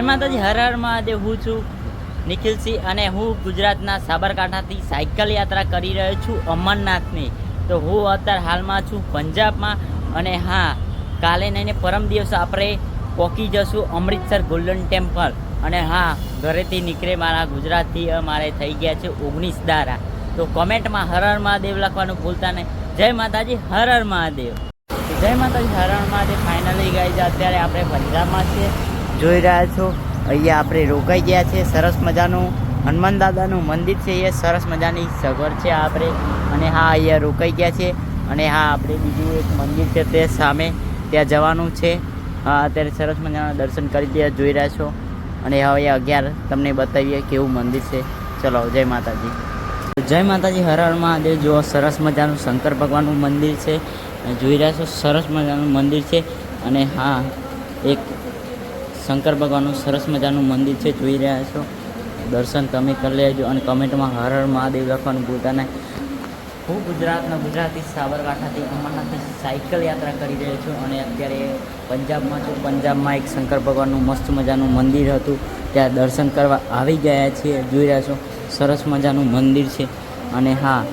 જય માતાજી, હર હર મહાદેવ. હું છું નિખિલસિંહ અને હું ગુજરાતના સાબરકાંઠાથી સાયકલ યાત્રા કરી રહ્યો છું અમરનાથની. તો હું અત્યારે હાલમાં છું પંજાબમાં અને હા, કાલે નહીં પરમ દિવસ આપણે પહોંચી જશું અમૃતસર ગોલ્ડન ટેમ્પલ. અને હા, ઘરેથી નીકળે મારા ગુજરાતથી મારે થઈ ગયા છે ઓગણીસ દારા. તો કોમેન્ટમાં હર હર મહાદેવ લખવાનું ભૂલતા નહીં. જય માતાજી, હર હર મહાદેવ. જય માતાજી, હર હર મહાદેવ. ફાઇનલી ગઈ છે અત્યારે આપણે પંજાબમાં છીએ. જોઈ રહ્યા છો. અહીંયા આપણે રોકાઈ ગયા છે સરસ મજાનું હનુમાન દાદાનું મંદિર છે એ સરસ મજાની સગવડ છે આપણે. અને હા, અહીંયા રોકાઈ ગયા છે અને હા, આપણે બીજું એક મંદિર છે તે સામે. ત્યાં જવાનું છે. હા, અત્યારે સરસ મજાના દર્શન કરી ત્યાં જોઈ રહ્યા છો. અને હવે અગિયાર તમને બતાવીએ કેવું મંદિર છે. ચલો, જય માતાજી. જય માતાજી, હર હર મહાદેવ. જુઓ, સરસ મજાનું શંકર ભગવાનનું મંદિર છે. જોઈ રહ્યા છો, સરસ મજાનું મંદિર છે. અને હા, એક શંકર ભગવાનનું સરસ મજાનું મંદિર છે, જોઈ રહ્યા છો. દર્શન તમે કરી લેજો અને કમેન્ટમાં હર હર મહાદેવ લખવાનું ભૂલતા નહીં. હું ગુજરાતના ગુજરાતી સાબરકાંઠાથી અમરનાથની સાયકલ યાત્રા કરી રહ્યો છું અને અત્યારે પંજાબમાં છું. પંજાબમાં એક શંકર ભગવાનનું મસ્ત મજાનું મંદિર હતું. ત્યાં દર્શન કરવા આવી ગયા છીએ, જોઈ રહ્યા છો. સરસ મજાનું મંદિર છે અને હા,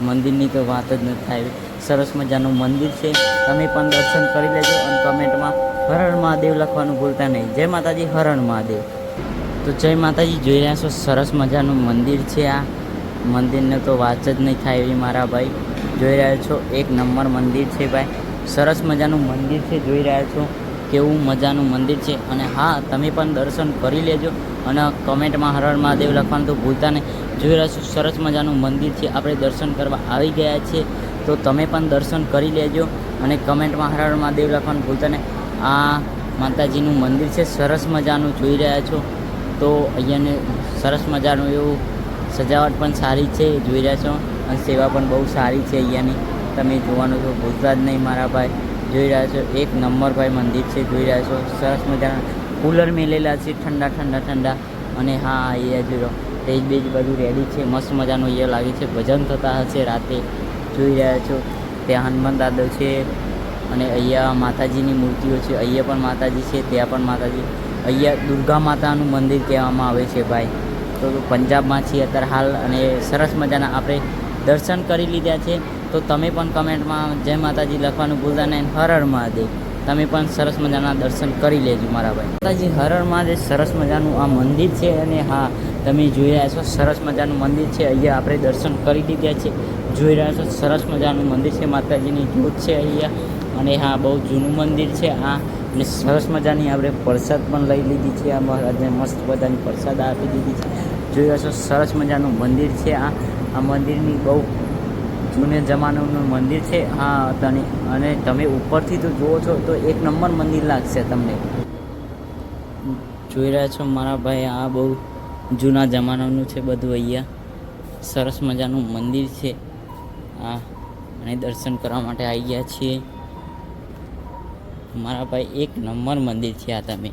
મંદિરની તો વાત જ નથી થાય. સરસ મજાનું મંદિર છે. તમે પણ દર્શન કરી લેજો અને કમેન્ટમાં હર હર મહાદેવ લખવાનું ભૂલતા નહીં. જય માતાજી હર હર મહાદેવ. તો જય માતાજી, જોઈ રહ્યા છો, સરસ મજાનું મંદિર છે આ. મંદિરને તો વાત જ નહીં થાય એવી મારા ભાઈ. જોઈ રહ્યા છો, એક નંબર મંદિર છે ભાઈ. સરસ મજાનું મંદિર છે, જોઈ રહ્યા છો. કેવું મજાનું મંદિર છે. અને હા, તમે પણ દર્શન કરી લેજો. અને કમેન્ટમાં હર હર મહાદેવ લખવાનું તો ભૂલતા નહીં. જોઈ રહ્યા છો, સરસ મજાનું મંદિર છે. આપણે દર્શન કરવા આવી ગયા છીએ. તો તમે પણ દર્શન કરી લેજો. અને કમેન્ટમાં હર હર મહાદેવ લખવાનું ભૂલતા નહીં. આ માતાજીનું મંદિર છે. સરસ મજાનું જોઈ રહ્યા છો. તો અહીંયાને સરસ મજાનું એવું સજાવટ પણ સારી છે, જોઈ રહ્યા છો. અને સેવા પણ બહુ સારી છે અહીંયાની. તમે જોવાનું છો ભૂલતા જ નહીં મારા ભાઈ. જોઈ રહ્યા છો, એક નંબર ભાઈ મંદિર છે, જોઈ રહ્યા છો. સરસ મજાના કુલર મેલેલા છે, ઠંડા ઠંડા ઠંડા. અને હા, અહીંયા જોઈ રહ્યો. સ્ટેજ બેજ બધું રેડી છે. મસ્ત મજાનું અહીંયા લાગે છે. ભજન થતા હશે રાતે. જોઈ રહ્યા છો. ત્યાં હનુમાન દાદવ છે. અને અહીંયા માતાજીની મૂર્તિઓ છે, અહીંયા પણ માતાજી છે, ત્યાં પણ માતાજી. અહીંયા દુર્ગા માતાનું મંદિર કહેવામાં આવે છે ભાઈ. તો પંજાબમાં છીએ અત્યારે હાલ અને સરસ મજાના આપણે દર્શન કરી લીધા છે. તો તમે પણ કમેન્ટમાં જય માતાજી લખવાનું ભૂલતા નહીં હર હર મહાદેવ. તમે પણ સરસ મજાના દર્શન કરી લેજો મારા ભાઈ. માતાજી, હર જે સરસ મજાનું આ મંદિર છે અને હા, તમે જોઈ રહ્યા છો સરસ મજાનું મંદિર છે. અહીંયા આપણે દર્શન કરી લીધા છે. જોઈ રહ્યા છો સરસ મજાનું મંદિર છે માતાજીની. જ્યોત છે અહીંયા. અને હા, બહુ જૂનું મંદિર છે આ. અને સરસ મજાની આપણે પ્રસાદ પણ લઈ લીધી છે. આ મહારાજને મસ્ત બધાની પ્રસાદ આપી દીધી છે. જોઈ છો, સરસ મજાનું મંદિર છે આ. આ મંદિરની બહુ જૂને જમાનાનું મંદિર છે હા તને. અને તમે ઉપરથી તો જુઓ છો, તો એક નંબર મંદિર લાગશે તમને. જોઈ રહ્યા છો, મારા ભાઈ, આ બહુ જૂના જમાનાનું છે બધું અહીંયા. સરસ મજાનું મંદિર છે. આ. અને દર્શન કરવા માટે આવી ગયા છીએ. મારા ભાઈ એક નંબર મંદિર છે આ તમે.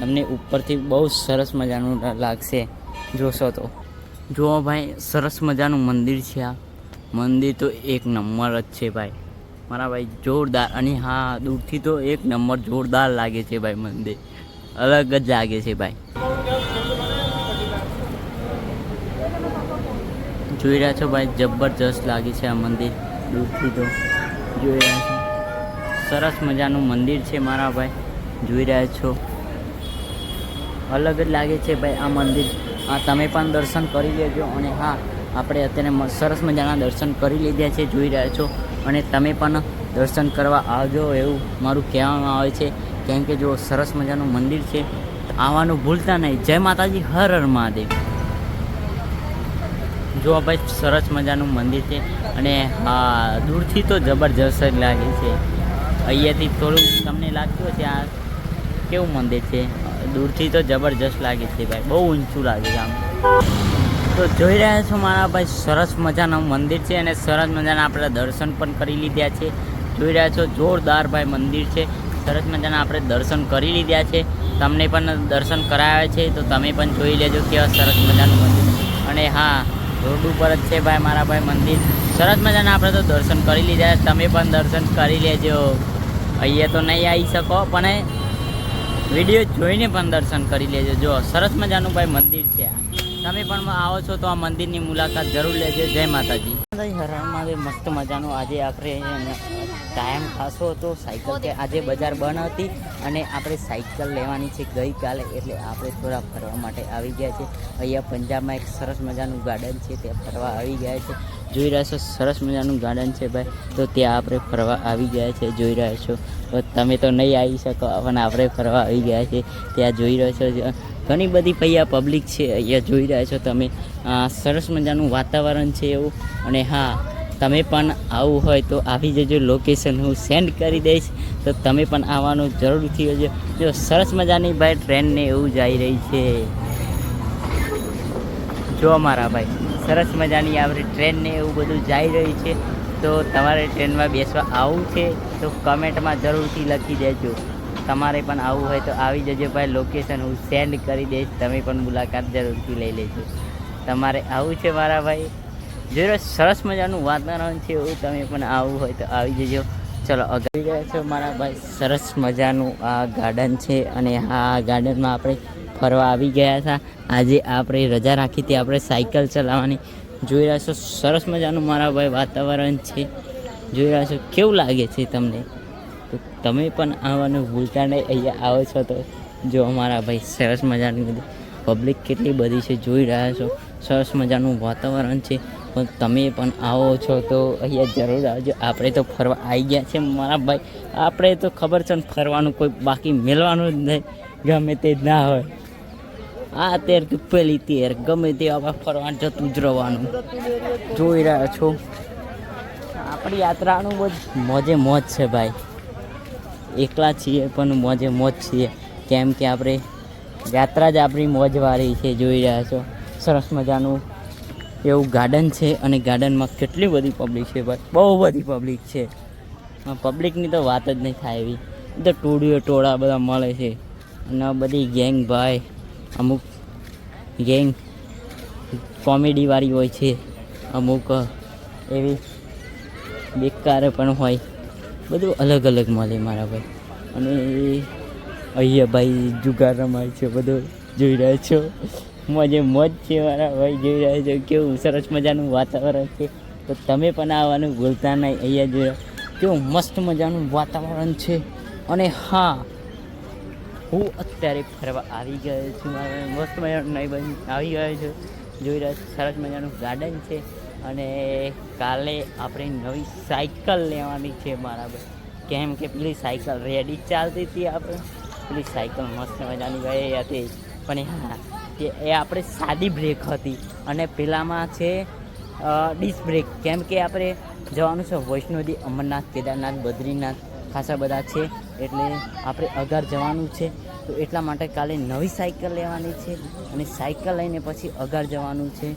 તમને ઉપરથી બહુ સરસ મજાનું લાગશે. જોશો તો. જુઓ ભાઈ, સરસ મજાનું મંદિર છે આ. મંદિર તો એક નંબર જ છે ભાઈ. મારા ભાઈ જોરદાર અને હા, દૂરથી તો એક નંબર જોરદાર લાગે છે ભાઈ મંદિર. અલગ જ લાગે છે ભાઈ. જોઈ રહ્યા છો ભાઈ, જબરજસ્ત લાગે છે આ મંદિર. દૂરથી તો જોઈ રહ્યા છો. સરસ મજાનું મંદિર છે મારા ભાઈ. જોઈ રહ્યા છો. અલગ જ લાગે છે ભાઈ આ મંદિર. આ તમે પણ દર્શન કરી લેજો અને હા, આપણે અત્યારે સરસ મજાના દર્શન કરી લીધા છે, જોઈ રહ્યા છો. અને તમે પણ દર્શન કરવા આવજો એવું મારું કહેવામાં આવે છે. કેમ કે જો સરસ મજાનું મંદિર છે, આવવાનું ભૂલતા નહીં. જય માતાજી, હર હર મહાદેવ. જો ભાઈ સરસ મજાનું મંદિર છે અને હા, દૂરથી તો જબરજસ્ત જ લાગે છે. અહીંયાથી થોડું તમને લાગતું હશે આ કેવું મંદિર છે? દૂરથી તો જબરજસ્ત લાગે છે ભાઈ, બહુ ઊંચું લાગે છે આમ. તો જોઈ રહ્યા છો મારા ભાઈ, સરસ મજાનું મંદિર છે અને સરસ મજાના આપણે દર્શન પણ કરી લીધા છે. જોઈ રહ્યા છો, જોરદાર ભાઈ મંદિર છે. સરસ મજાના આપણે દર્શન કરી લીધા છે. તમને પણ દર્શન કરાવ્યા છે, તો તમે પણ જોઈ લેજો કેવા સરસ મજાનું મંદિર અને હા, રોડ ઉપર જ છે ભાઈ મારા ભાઈ મંદિર. સરસ મજાના આપણે તો દર્શન કરી લીધા તમે પણ દર્શન કરી લેજો. અહીંયા તો નહીં આવી શકો, પણ વીડિયો જોઈને પણ દર્શન કરી લેજો. જો, સરસ મજાનું ભાઈ મંદિર છે તમે પણ આવો છો તો આ મંદિરની મુલાકાત જરૂર લેજો. જય માતાજી. હરણમાં મસ્ત મજાનું આજે આપણે ટાઈમ ખાસો હતો, સાયકલ કે આજે બજાર બંધ હતી અને આપણે સાયકલ લેવાની છે ગઈકાલે, એટલે આપણે થોડા ફરવા માટે આવી ગયા છે અહીંયા પંજાબમાં એક સરસ મજાનું ગાર્ડન છે, ત્યાં ફરવા આવી ગયા છે. જોઈ રહ્યા છો, સરસ મજાનું ગાર્ડન છે ભાઈ. તો ત્યાં આપણે ફરવા આવી ગયા છે, જોઈ રહ્યા છો. તમે તો નહીં આવી શકો, પણ આપણે ફરવા આવી ગયા છે ત્યાં જોઈ રહ્યો છો ઘણી બધી પૈયા પબ્લિક છે, અહીંયા જોઈ રહ્યા છો તમે. સરસ મજાનું વાતાવરણ છે એવું. અને હા, તમે પણ આવું હોય તો આવી જજો લોકેશન હું સેન્ડ કરી દઈશ. તો તમે પણ આવવાનું જરૂરથી હોજો જો સરસ મજાની ભાઈ ટ્રેનને એવું જઈ રહી છે. જો મારા ભાઈ, સરસ મજાની આપણી ટ્રેનને એવું બધું જઈ રહી છે. તો તમારે ટ્રેનમાં બેસવા આવવું છે. તો કમેન્ટમાં જરૂરથી લખી દેજો. તમારે પણ આવવું હોય તો આવી જજો ભાઈ લોકેશન હું સેન્ડ કરી દઈશ. તમે પણ મુલાકાત જરૂરથી લઈ લેજો. તમારે આવવું છે મારા ભાઈ? જોઈ સરસ મજાનું વાતાવરણ છે એવું તમે પણ આવવું હોય તો આવી જજો. ચલો અગાડી ગયા છો મારા ભાઈ, સરસ મજાનું આ ગાર્ડન છે અને આ ગાર્ડનમાં આપણે ફરવા આવી ગયા હતા. આજે આપણે રજા રાખી હતી, આપણે સાયકલ ચલાવવાની. જોઈ રહ્યા છો, સરસ મજાનું મારા ભાઈ વાતાવરણ છે. જોઈ રહ્યા છો, કેવું લાગે છે તમને? તો તમે પણ આવવાનું ભૂલતા નહીં. અહીંયા આવો છો તો જો અમારા ભાઈ સરસ મજાની બધી પબ્લિક કેટલી બધી છે, જોઈ રહ્યા છો. સરસ મજાનું વાતાવરણ છે. પણ તમે પણ આવો છો તો અહીંયા જરૂર આવજો. આપણે તો ફરવા આવી ગયા છે મારા ભાઈ. આપણે તો ખબર છે ને ફરવાનું કોઈ બાકી મેળવાનું જ નહીં. ગમે તે ના હોય. આ તેર કે પેલી તેર. ગમે તે આપણે ફરવા જતું જ રહેવાનું. જોઈ રહ્યા છો. આપણી યાત્રાનું બહુ મોજે મોજ છે ભાઈ. એકલા છીએ પણ મોજે મોજ છીએ. કેમ કે આપણે યાત્રા જ આપણી મોજવાળી છે, જોઈ રહ્યા છો. સરસ મજાનું એવું ગાર્ડન છે અને ગાર્ડનમાં કેટલી બધી પબ્લિક છે ભાઈ. બહુ બધી પબ્લિક છે. પબ્લિકની તો વાત જ નહીં થાય એવી. તો ટોળીઓ ટોળા બધા મળે છે. અને બધી ગેંગ ભાઈ, અમુક ગેંગ કોમેડીવાળી હોય છે. અમુક એવી બેકાર પણ હોય. બધું અલગ અલગ મળે મારા ભાઈ. અને અહીંયા ભાઈ જુગાર રમાય છે, બધું જોઈ રહ્યા છો. મજે મોજ છે મારા ભાઈ, જોઈ રહ્યા છો. કેવું સરસ મજાનું વાતાવરણ છે. તો તમે પણ આવવાનું ભૂલતા નહીં, અહીંયા જોઈ કેવું મસ્ત મજાનું વાતાવરણ છે. અને હા, હું અત્યારે ફરવા આવી ગયો છું. મારા મસ્ત મજાનું નહીં બની આવી ગયો છું. જોઈ રહ્યા છો, સરસ મજાનું ગાર્ડન છે. અને કાલે આપણે નવી સાયકલ લેવાની છે ભાઈ. કેમ કે પેલી સાયકલ રેડી ચાલતી હતી આપણે. પેલી સાયકલ મસ્ત મજાની ગઈ હતી. પણ હા એ આપણે સાદી બ્રેક હતી. અને પેલામાં છે ડિસ્ક બ્રેક. કેમ કે આપણે જવાનું છે વૈષ્ણોદેવી, અમરનાથ, કેદારનાથ, બદ્રીનાથ, ખાસા બધા છે. એટલે આપણે અગર જવાનું છે. તો એટલા માટે કાલે નવી સાયકલ લેવાની છે અને સાયકલ લઈને પછી અગર જવાનું છે.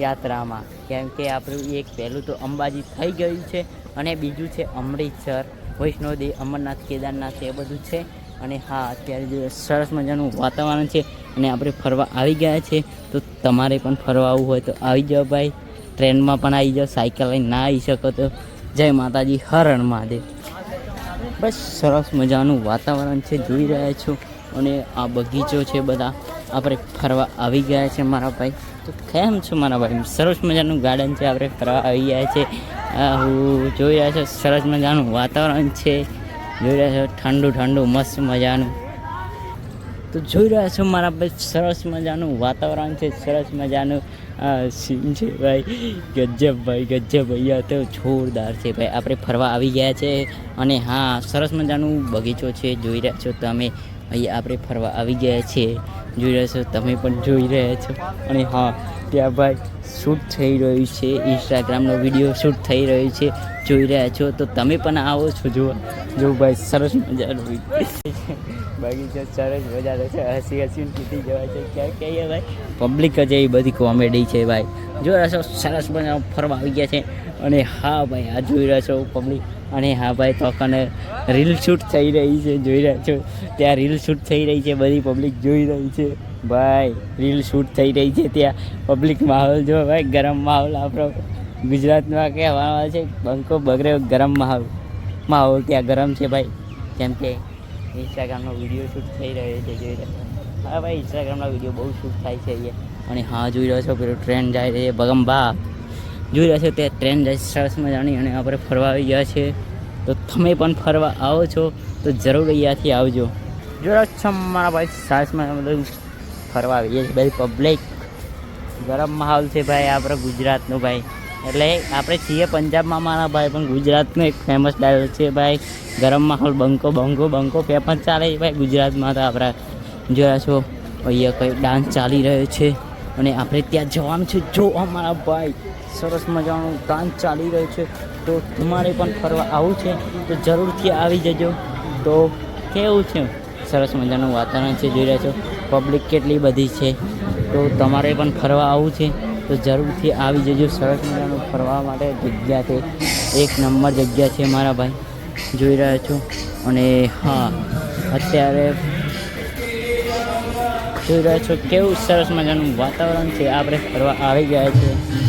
યાત્રામાં. કેમ કે આપણું એક પહેલું તો અંબાજી થઈ ગયું છે અને બીજું છે અમૃતસર, વૈષ્ણોદેવી, અમરનાથ, કેદારનાથ એ બધું છે. અને હા, અત્યારે જે સરસ મજાનું વાતાવરણ છે અને આપણે ફરવા આવી ગયા છે, તો તમારે પણ ફરવા આવવું હોય તો આવી જાઓ ભાઈ. ટ્રેનમાં પણ આવી જાઓ, સાયકલ લઈને ના આવી શકો તો. જય માતાજી હરણ મહાદેવ. બસ સરસ મજાનું વાતાવરણ છે, જોઈ રહ્યા છો. અને આ બગીચો છે બધા. આપણે ફરવા આવી ગયા છે મારા ભાઈ. તો કેમ છો મારા ભાઈ? સરસ મજાનું ગાર્ડન છે, આપણે ફરવા આવી ગયા છે. હું જોઈ રહ્યા છો, સરસ મજાનું વાતાવરણ છે. જોઈ રહ્યા છો, ઠંડુ ઠંડુ, મસ્ત મજાનું. તો જોઈ રહ્યા છો મારા ભાઈ, સરસ મજાનું વાતાવરણ છે, સરસ મજાનું. સીન છે ભાઈ, ગજબ ભાઈ, ગજબ. તો જોરદાર છે ભાઈ. આપણે ફરવા આવી ગયા છે અને હા, સરસ મજાનું બગીચો છે, જોઈ રહ્યા છો તમે. અહીંયા આપણે ફરવા આવી ગયા છીએ જોઈ રહ્યા છો, તમે પણ જોઈ રહ્યા છો. અને હા, ત્યાં ભાઈ શૂટ થઈ રહ્યું છે ઇન્સ્ટાગ્રામનો વીડિયો શૂટ થઈ રહ્યું છે, જોઈ રહ્યા છો. તો તમે પણ આવો છો, જુઓ. જો ભાઈ સરસ મજાનો બગીચો સરસ મજાનો છે. હસી હસીને કીધી જવાય છે. ક્યાં કહીએ ભાઈ? પબ્લિક જ એવી બધી કોમેડી છે ભાઈ. જોઈ રહ્યા છો, સરસ મજાનો ફરવા આવી ગયા છે. અને હા ભાઈ, આ જોઈ રહ્યા છો પબ્લિક અને હા ભાઈ, તો કને રીલ શૂટ થઈ રહી છે, જોઈ રહ્યા છો? ત્યાં રીલ શૂટ થઈ રહી છે, બધી પબ્લિક જોઈ રહી છે. ભાઈ રીલ શૂટ થઈ રહી છે ત્યાં. પબ્લિક માહોલ જો ભાઈ, ગરમ માહોલ આપણો. ગુજરાતમાં કહેવામાં છે બંકો બગડે ગરમ માહોલ. માહોલ ત્યાં ગરમ છે ભાઈ. કેમ કે ઇન્સ્ટાગ્રામનો વીડિયો શૂટ થઈ રહ્યો છે, જોઈ રહ્યો. હા ભાઈ ઇન્સ્ટાગ્રામનો વીડિયો બહુ શૂટ થાય છે અને હા, જોઈ રહ્યો છો, પેલું ટ્રેન જાય છે, ભગંબા. જોઈ રહ્યા છો તે ટ્રેન છે સરસ મજાની અને આપણે ફરવા આવી ગયા છે તો તમે પણ ફરવા આવો છો, તો જરૂર અહીંયાથી આવજો. જોઈ છો મારા ભાઈ સરસ મજાનું બધું ફરવા આવીએ છીએ. બધી પબ્લિક ગરમ માહોલ છે ભાઈ આપણે ગુજરાતનો ભાઈ. એટલે આપણે છીએ પંજાબમાં, મારા ભાઈ પણ ગુજરાતનો એક ફેમસ ડાયલ છે ભાઈ. ગરમ માહોલ, બંકો બંકો બંકો ફેમસ ચાલે છે ભાઈ ગુજરાતમાં તો આપણા જોયા છો, અહીંયા કંઈ ડાન્સ ચાલી રહ્યો છે. અને આપણે ત્યાં જવાનું છે. જો અમારા ભાઈ. સરસ મજાનું ડાન્સ ચાલી રહ્યું છે. તો તમારે પણ ફરવા આવું છે, તો જરૂરથી આવી જજો. તો કેવું છે? સરસ મજાનું વાતાવરણ છે, જોઈ રહ્યા છો. પબ્લિક કેટલી બધી છે. તો તમારે પણ ફરવા આવવું છે, તો જરૂરથી આવી જજો. સરસ મજાનું ફરવા માટે જગ્યા છે. એક નંબર જગ્યા છે મારા ભાઈ. જોઈ રહ્યા છો. અને હા, અત્યારે જોઈ રહ્યા છો કેવું સરસ મજાનું વાતાવરણ છે. આપણે ફરવા આવી ગયા છે.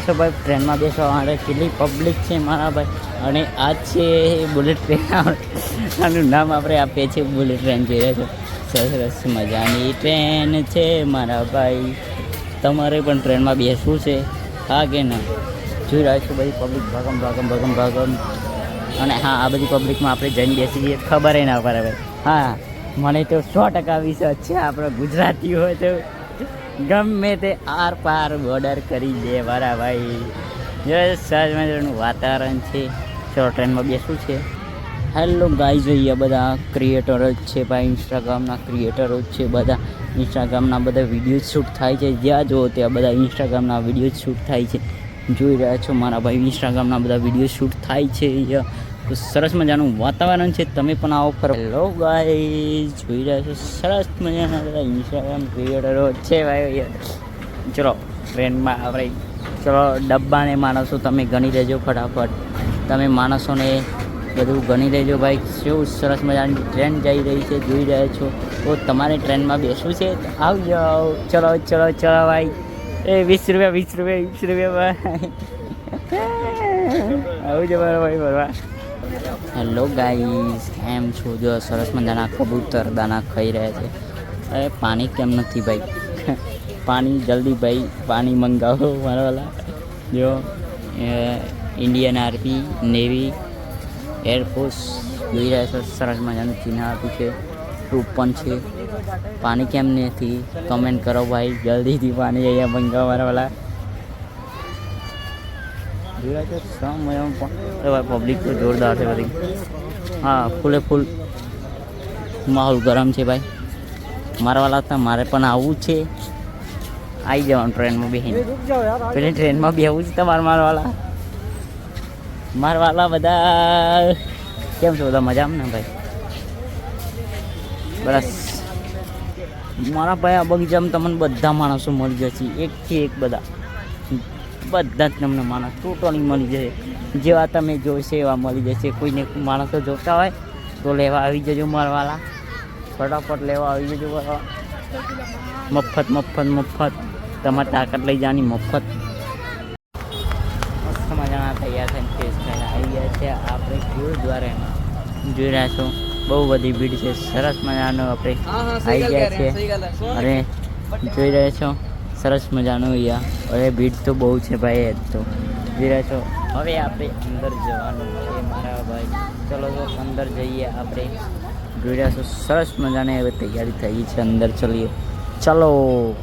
છો ભાઈ? ટ્રેનમાં બેસવા માટે કેટલી પબ્લિક છે મારા ભાઈ. અને આ છે બુલેટ ટ્રેન આનું નામ આપણે આપીએ છીએ બુલેટ ટ્રેન જોઈ છે? સરસ મજાની ટ્રેન છે મારા ભાઈ. તમારે પણ ટ્રેનમાં બેસવું છે? હા કે ના? જોઈ રહ્યા છો બધી પબ્લિક ભાગમ ભાગમ ભાગમ ભાગમ. અને હા, આ બધી પબ્લિકમાં આપણે જઈને બેસી જઈએ. ખબર ના પડે ભાઈ. હા, મને તો સો ટકા વિશ્વાસ છે. આપણે ગુજરાતી હોય તો ગમે તે આર પાર બોર્ડર કરી દે મારા ભાઈ. જે સરસ મજાનું વાતાવરણ છે. ચલો ટ્રેનમાં બેસવું છે. હેલો ગાઈ જોઈએ બધા ક્રિએટરો જ છે ભાઈ. ઇન્સ્ટાગ્રામના ક્રિએટરો જ છે બધા. ઇન્સ્ટાગ્રામના બધા વીડિયો શૂટ થાય છે. જ્યાં જુઓ ત્યાં બધા ઇન્સ્ટાગ્રામના વીડિયો શૂટ થાય છે. જોઈ રહ્યા છો મારા ભાઈ ઇન્સ્ટાગ્રામના બધા વીડિયો શૂટ થાય છે સરસ મજાનું વાતાવરણ છે, તમે પણ આવો ફર હેલો ગાઈઝ જોઈ રહ્યા છો? સરસ મજાના બધા ઇન્સ્ટાગ્રામ ક્રિએટરો છે ભાઈ ચલો, ટ્રેનમાં આપણે ચલો ડબ્બાને માણસો તમે ગણી લેજો ફટાફટ. તમે માણસોને બધું ગણી લેજો ભાઈ. કેવું સરસ મજાની ટ્રેન જઈ રહી છે, જોઈ રહ્યા છો? તો તમારે ટ્રેનમાં બેસવું છે આવજો. ચલો ચલો ચલો ભાઈ. એ વીસ રૂપિયા વીસ રૂપિયા વીસ રૂપિયા ભાઈ. આવજો બરાબર ભાઈ ફરવા હેલો ગાઈસ કેમ છો? જો, સરસ મજાના કબૂતર દાના ખાઈ રહ્યા છે. અરે, પાણી કેમ નથી ભાઈ? પાણી જલ્દી ભાઈ, પાણી મંગાવો મારા જો ઇન્ડિયન આર્મી નેવી એરફોર્સ જોઈ રહ્યા છો. સરસ મજાનું ચિહ્ન આપ્યું છે. ટ્રૂપ પણ છે. પાણી કેમ નથી? કમેન્ટ કરો ભાઈ. જલ્દીથી પાણી અહીંયા મંગાવો મારા મજાનું પણ. અરે ભાઈ પબ્લિક તો જોરદાર છે બધી. હા ફૂલે ફૂલ માહોલ ગરમ છે ભાઈ. મારા વાલા હતા મારે પણ આવવું છે. આવી જવાનું ટ્રેનમાં બેસીને પેલી ટ્રેનમાં બેહવું છે તમારે મારા વાલા. મારા વાલા બધા કેમ છો બધા મજામાં ને ભાઈ? બસ. મારા ભાઈ આ બગીચામાં તમને બધા માણસો મળી જશે એકથી એક બધા. બધા જ તમને માણસ ટોટલી મળી જશે જેવા તમે જોઈશે એવા મળી જશે. કોઈને માણસો જોતા હોય તો લેવા આવી જજો મળવાલા. ફટાફટ લેવા આવી જજો મળવા. મફત મફત મફત. તમારે તાકાત લઈ જવાની મફત. મસ્ત મજાના તૈયાર થઈને ફેસ થઈને આવી ગયા છે આપણે ગુરુદ્વારામાં. જોઈ રહ્યા છો બહુ બધી ભીડ છે. સરસ મજાનો આપણે આવી ગયા છે. અને જોઈ રહ્યા છો? સરસ મજાનું અહીંયા હવે ભીડ તો બહુ છે ભાઈ, એ તો. જોઈ છો. હવે આપણે અંદર જવાનું છે, મારા ભાઈ. ચલો તો અંદર જઈએ આપણે. જોઈ રહ્યા છો, સરસ મજાની હવે તૈયારી થઈ છે, અંદર ચલીએ. ચલો.